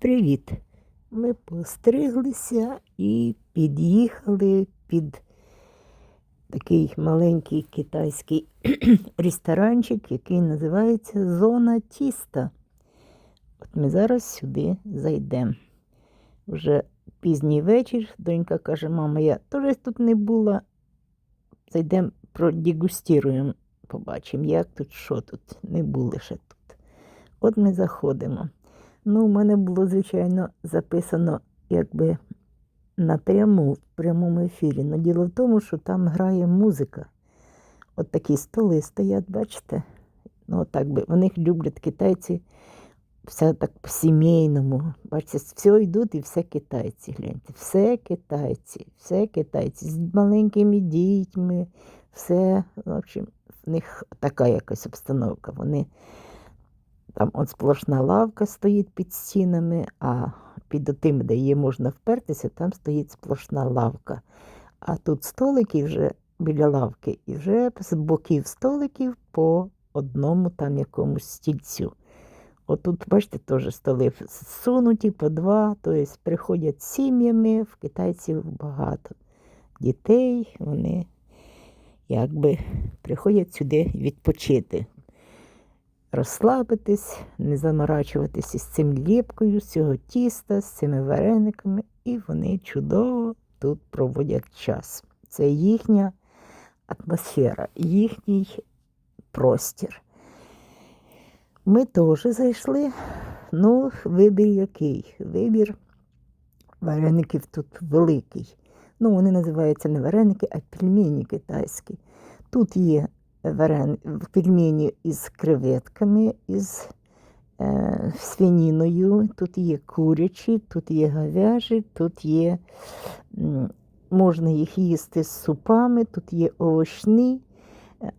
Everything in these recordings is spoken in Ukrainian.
Привіт! Ми постриглися і під'їхали під такий маленький китайський ресторанчик, який називається Зона Тіста. От ми зараз сюди зайдемо. Вже пізній вечір. Донька каже, мама, я теж тут не була. Зайдемо, продегустіруємо, побачимо, як тут, що тут. Не були ще тут. От ми заходимо. Ну, у мене було, звичайно, записано якби напряму в прямому ефірі. Но діло в тому, що там грає музика. От такі столи стоять, бачите? Ну, так би. Вони люблять китайці все так по-сімейному. Бачите, все йдуть і все китайці. Гляньте, все китайці, все китайці з маленькими дітьми, все, в общем, в них така якась обстановка. Вони там от сплошна лавка стоїть під стінами, а під тим, де її можна впертися, там стоїть сплошна лавка. А тут столики вже біля лавки, і вже з боків столиків по одному там якомусь стільцю. Отут, бачите, теж столи сунуті по два, тобто приходять сім'ями, в китайців багато дітей, вони якби приходять сюди відпочити розслабитись, не заморачуватись із цим ліпкою, з цього тіста, з цими варениками, і вони чудово тут проводять час. Це їхня атмосфера, їхній простір. Ми теж зайшли. Ну, вибір який? Вибір вареників тут великий. Ну, вони називаються не вареники, а пельмені китайські. Тут є. Пельмені із креветками, із е, свиніною, тут є курячі, тут є говяжі, тут є, можна їх їсти з супами, тут є овочні,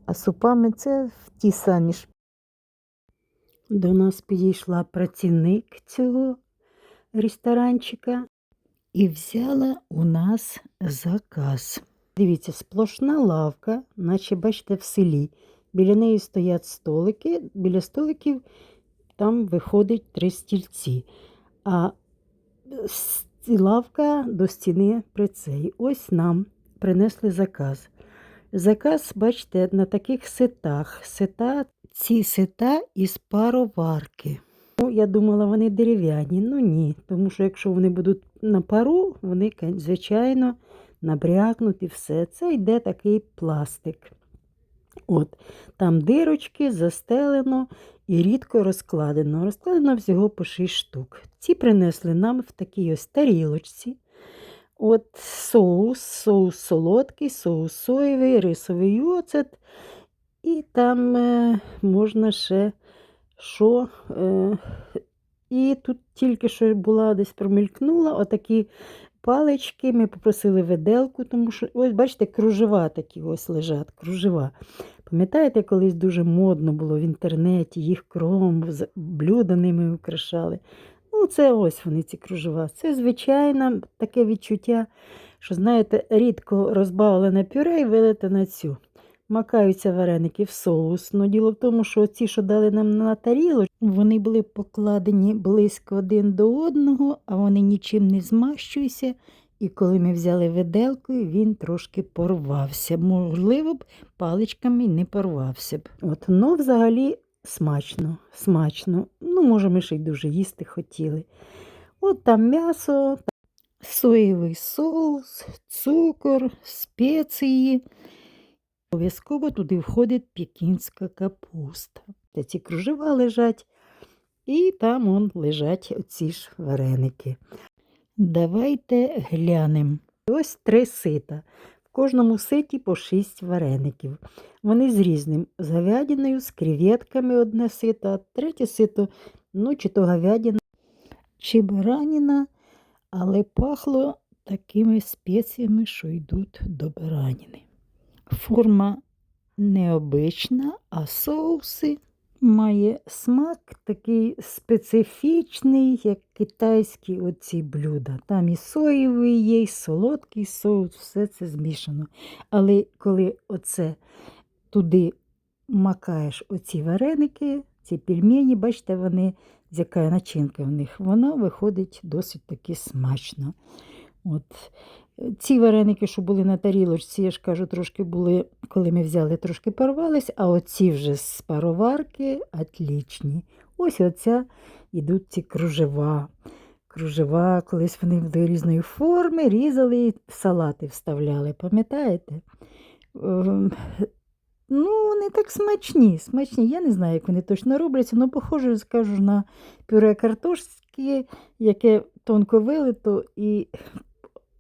а супами це ті самі ж. До нас підійшла працівник цього ресторанчика і взяла у нас заказ. Дивіться, сплошна лавка, наче бачите, в селі. Біля неї стоять столики, біля столиків там виходить три стільці. А лавка до стіни при цей. Ось нам принесли заказ. Заказ, бачите, на таких ситах. Сита, ці сита із пароварки. Ну, я думала, вони дерев'яні. Ну ні, тому що якщо вони будуть на пару, вони, звичайно, набрякнуть і все. Це йде такий пластик. От, там дирочки застелено і рідко розкладено. Розкладено всього по 6 штук. Ці принесли нам в такій ось тарілочці. От соус, соус солодкий, соус соєвий, рисовий оцет. І там е, можна ще що. Е, і тут тільки що була десь промелькнула отакі палички. Ми попросили виделку, тому що, ось, бачите, кружева такі ось лежать, кружева. Пам'ятаєте, колись дуже модно було в інтернеті, їх кром, блюда ними украшали. Ну, це ось вони, ці кружева. Це, звичайно, таке відчуття, що, знаєте, рідко розбавлене пюре і вилите на цю. Макаються вареники в соус. Ну, діло в тому, що ці, що дали нам на тарілочку, вони були покладені близько один до одного, а вони нічим не змащуються. І коли ми взяли виделкою, він трошки порвався. Можливо б, паличками не порвався б. От, ну, взагалі, смачно, смачно. Ну, може, ми ще й дуже їсти хотіли. От там м'ясо, соєвий соус, цукор, спеції. Обов'язково туди входить пекінська капуста. Та ці кружева лежать, і там он лежать оці ж вареники. Давайте глянемо. Ось три сита. В кожному ситі по шість вареників. Вони з різним. З говядиною, з креветками одне сито, а третє сито, ну, чи то говядина, чи бараніна, але пахло такими спеціями, що йдуть до бараніни. Форма необична, а соуси має смак такий специфічний, як китайські оці блюда. Там і соєвий є, і солодкий соус, все це змішано. Але коли оце туди макаєш оці вареники, ці пельмені, бачите, вони, з яка начинка в них, вона виходить досить таки смачно. От. Ці вареники, що були на тарілочці, я ж кажу, трошки були, коли ми взяли, трошки порвались, а оці вже з пароварки отлічні. Ось оця йдуть ці кружева. Кружева, колись вони до різної форми різали і салати вставляли, пам'ятаєте? Ем, Ну, вони так смачні, смачні. Я не знаю, як вони точно робляться, але похоже, скажу, на пюре картошки, яке тонко вилито і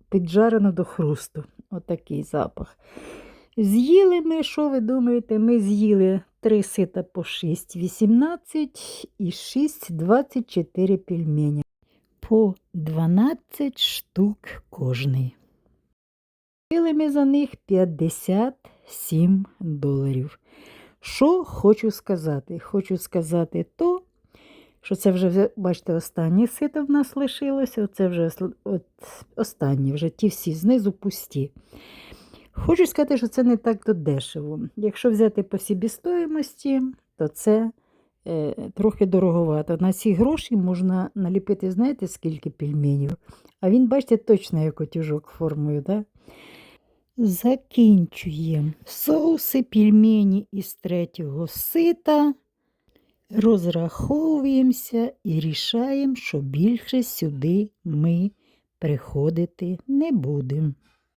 піджарено до хрусту. Отакий запах. З'їли ми, що ви думаєте? Ми з'їли 3 сита по 6, 18 і 6, 24 пельмені. По 12 штук кожний. Купили ми за них 57 доларів. Що хочу сказати? Хочу сказати то, що це вже, бачите, останнє сито в нас лишилося. Оце вже от, останні, вже ті всі знизу пусті. Хочу сказати, що це не так то дешево. Якщо взяти по собі то це е, трохи дороговато. На ці гроші можна наліпити, знаєте, скільки пельменів. А він, бачите, точно як отюжок формою, так? Закінчуємо соуси пельмені із третього сита. Розраховуємося і рішаємо, що більше сюди ми приходити не будемо.